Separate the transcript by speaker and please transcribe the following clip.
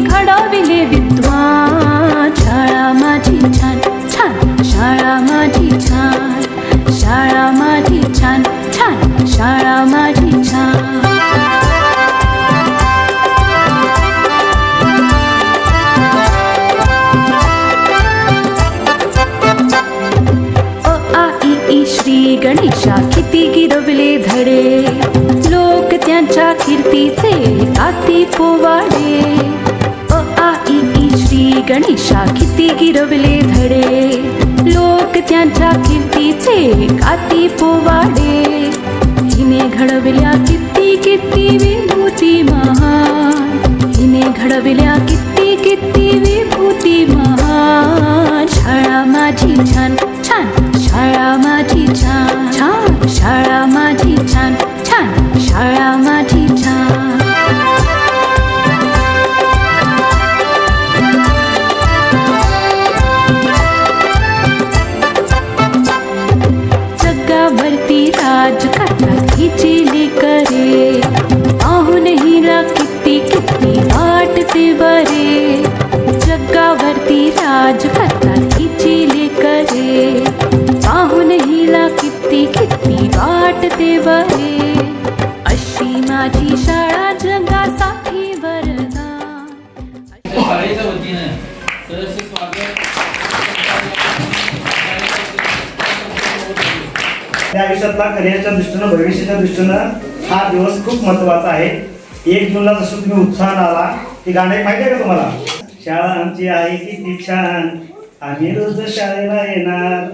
Speaker 1: घडविले विद्वान शाळा माझी छान छान शाळा माझी छान शाळा माझी छान छान शाळा माझी लोक कीर्तीचे गाती पोवाडे. अ आ इ ई श्री गणेशा किती गिरवले धडे. लोक त्यांच्या कीर्तीचे गाती पोवाडे. हिने घडविल्या किती किती विभूती महान. हिने घडविल्या वाटते बरे जगावरती राज करतात हिची लेकरे. पाहून हिला किती किती वाटते बरे. अशी माझी शाळा जगासाठी वरदान
Speaker 2: त्या आयुष्यातला करिअरच्या दृष्टीनं भविष्याच्या दृष्टीनं हा दिवस खूप महत्त्वाचा आहे. एक जूनला जसं तुम्ही उत्साहानं आला ती गाणे माहिती आहे का तुम्हाला? शाळा आमची आहे किती छान. आम्ही रोज शाळेला येणार.